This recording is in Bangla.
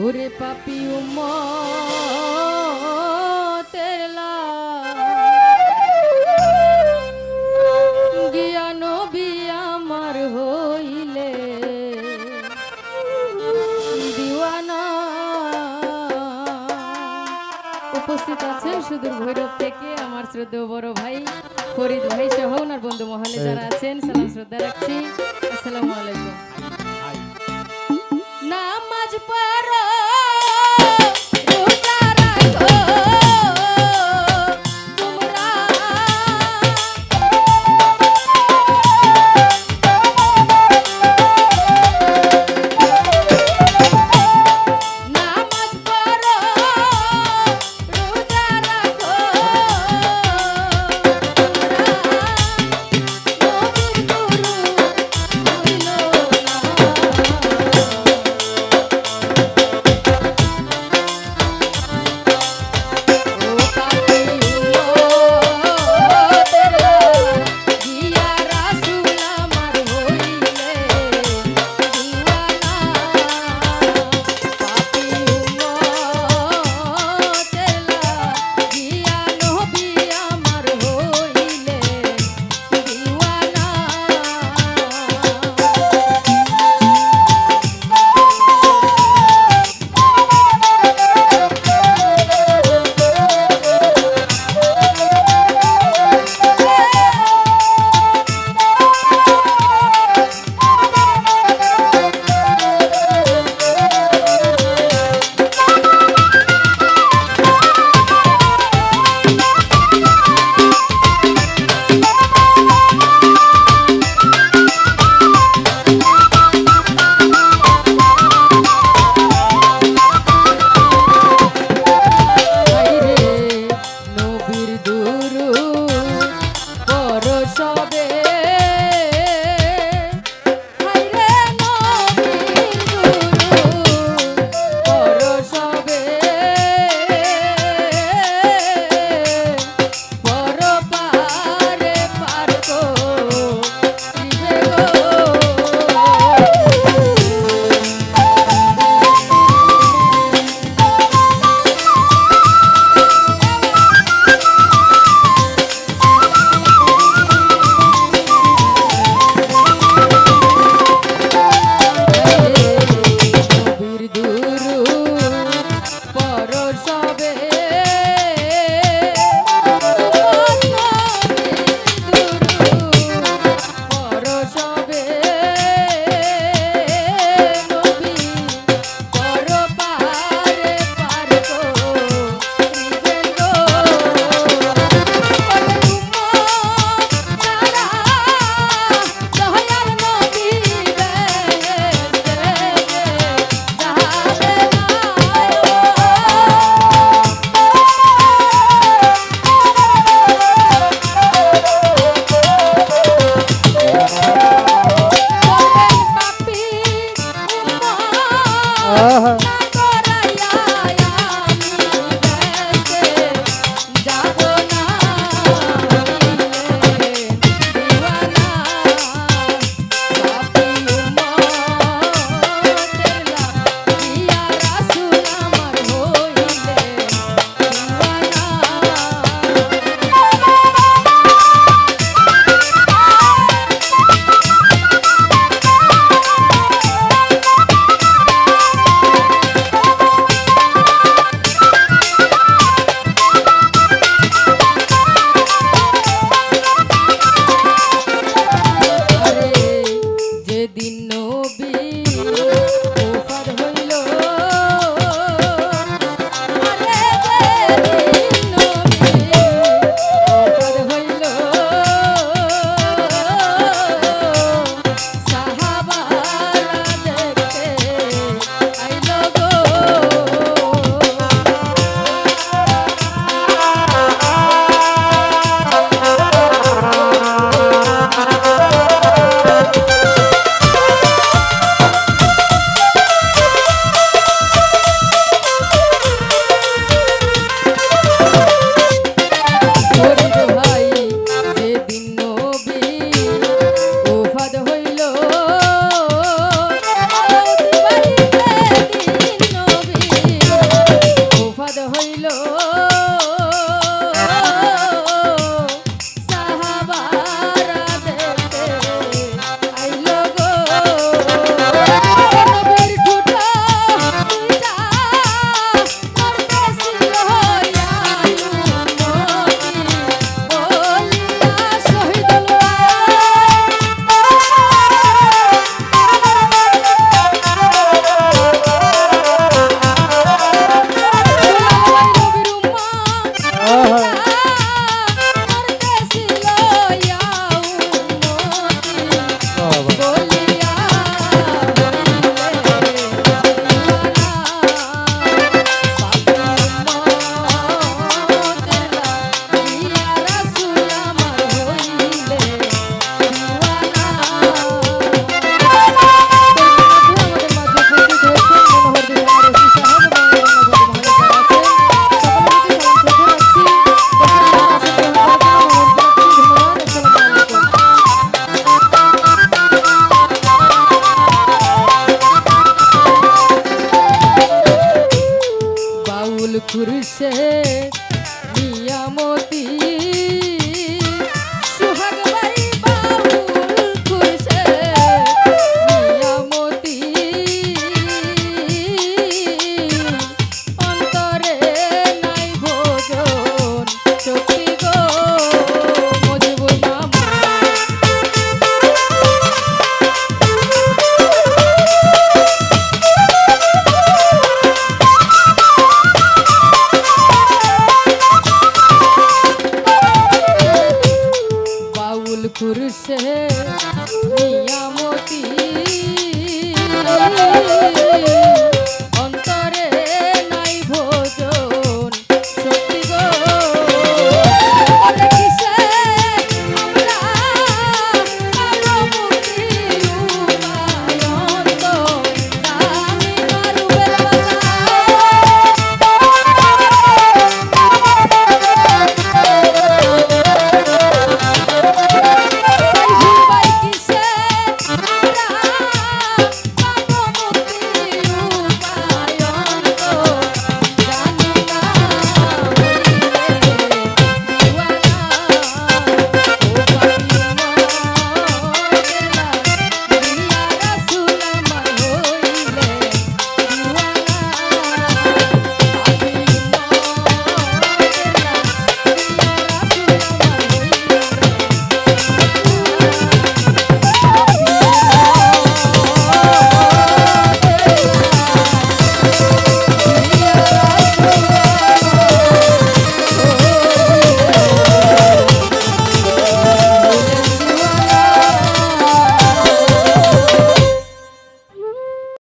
ওরে পাপি তেরলা জ্ঞান আমার হইলে। দিওয়ানা। উপস্থিত আছেন সুদূর ভৈরব থেকে আমার শ্রদ্ধেয় বড় ভাই ফরিদ ভাই সহ ওনার বন্ধু মহলে যারা আছেন সালাম শ্রদ্ধা রাখছি। আসসালামু আলাইকুম। নামাজ